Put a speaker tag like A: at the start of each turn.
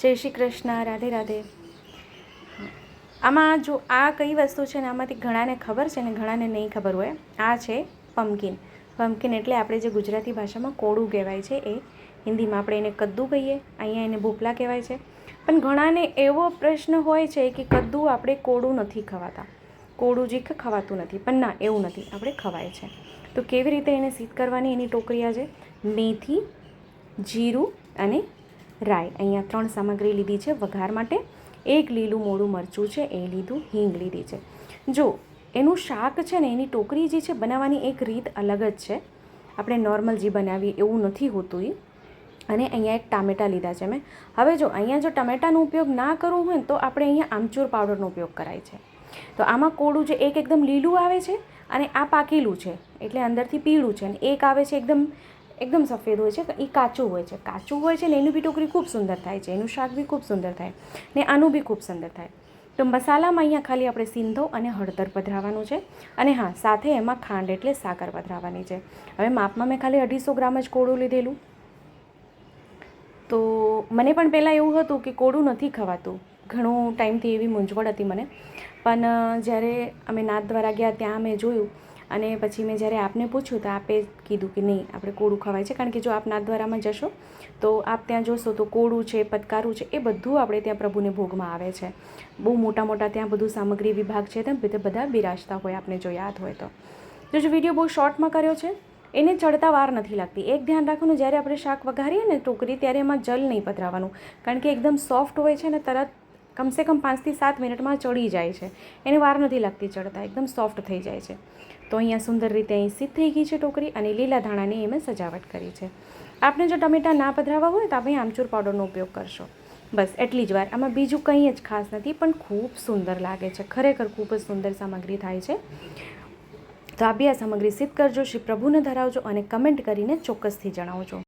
A: જય શ્રી કૃષ્ણ, રાધે રાધે. આમાં જો આ કઈ વસ્તુ છે ને આમાંથી ઘણાને ખબર છે ને ઘણાને નહીં ખબર હોય, આ છે પમ્કિન પમ્કિન એટલે આપણે જે ગુજરાતી ભાષામાં કોળું કહેવાય છે એ, હિન્દીમાં આપણે એને કદ્દુ કહીએ, અહીંયા એને ભોપલા કહેવાય છે. પણ ઘણાને એવો પ્રશ્ન હોય છે કે કદ્દુ આપણે કોળું નથી ખવાતા. કોળું જે ખવાતું નથી, પણ ના, એવું નથી, આપણે ખવાય છે. તો કેવી રીતે એને સિદ્ધ કરવાની એની ટોકરી છે મેથી, જીરું અને રાઈ. અહીંયા ત્રણ સામગ્રી લીધી છે વઘાર માટે. એક લીલું મોડું મરચું છે, એ લીધું હિંગ લીધી છે. જો, એનું શાક છે ને, એની ટોકરી જે છે, બનાવવાની એક રીત અલગ જ છે. આપણે નોર્મલ જે બનાવીએ એવું નથી હોતું એ અને અહીંયા એક ટામેટાં લીધા છે મેં. હવે જો, અહીંયા જો ટમેટાનો ઉપયોગ ના કરવો હોય ને, તો આપણે અહીંયા આમચૂર પાવડરનો ઉપયોગ કરાય છે. તો આમાં કોળું જે એક એકદમ લીલું આવે છે અને આ પાકેલું છે. એટલે અંદરથી પીળું છે અને એક આવે છે એકદમ એકદમ સફેદ હોય છે એ કાચું હોય છે. કાચું હોય છે ને એની બી ટોકરી ખૂબ સુંદર થાય છે. એનું શાક બી ખૂબ સુંદર થાય ને આનું બી ખૂબ સુંદર થાય. તો મસાલામાં અહીંયા ખાલી આપણે સિંધો અને હળદર પધરાવવાનું છે અને હા, સાથે એમાં ખાંડ એટલે સાકર પધરાવાની છે. હવે માપમાં મેં ખાલી અઢીસો ગ્રામ જ કોળું લીધેલું. તો મને પણ પહેલાં એવું હતું કે કોળું નથી ખવાતું. ઘણું ટાઈમથી એવી મૂંઝવણ હતી મને. પણ જ્યારે અમે નાથ દ્વારા ગયા, ત્યાં મેં જોયું અને પછી મેં જ્યારે આપને પૂછ્યું તો આપે કીધું કે નહીં, આપણે કોળું ખવાય છે. કારણ કે જો આપ નાથદ્વારામાં જશો, તો આપ ત્યાં જોશો તો કોળું છે, પતકારું છે, એ બધું આપણે ત્યાં પ્રભુને ભોગમાં આવે છે. બહુ મોટા મોટા ત્યાં બધું સામગ્રી વિભાગ છે ત્યાં બધે બિરાજતા હોય, આપને જો યાદ હોય તો. જો વીડિયો બહુ શોર્ટમાં કર્યો છે, એને ચડતા વાર નથી લાગતી. એક ધ્યાન રાખવાનું, જ્યારે આપણે શાક વઘારીએ ને ટોકરી, ત્યારે એમાં જલ નહીં પધરાવવાનું. કારણ કે એકદમ સોફ્ટ હોય છે ને તરત કમસે કમ પાંચથી સાત મિનિટમાં ચડી જાય છે. એને વાર નથી લાગતી ચડતા, એકદમ સોફ્ટ થઈ જાય છે. તો અહીંયા સુંદર રીતે અહીં સીધ થઈ ગઈ છે ટોકરી અને લીલા ધાણાની એમાં સજાવટ કરી છે. આપણે જો ટમેટાં ના પધરાવવા હોય તો આપણે આમચૂર પાવડરનો ઉપયોગ કરશો. બસ એટલી જ વાર. આમાં બીજું કંઈ જ ખાસ નથી, પણ ખૂબ સુંદર લાગે છે. ખરેખર ખૂબ જ સુંદર સામગ્રી થાય છે. તો આ બી આ સામગ્રી સિદ્ધ કરજો, શ્રી પ્રભુને ધરાવજો અને કમેન્ટ કરીને ચોક્કસથી જણાવજો.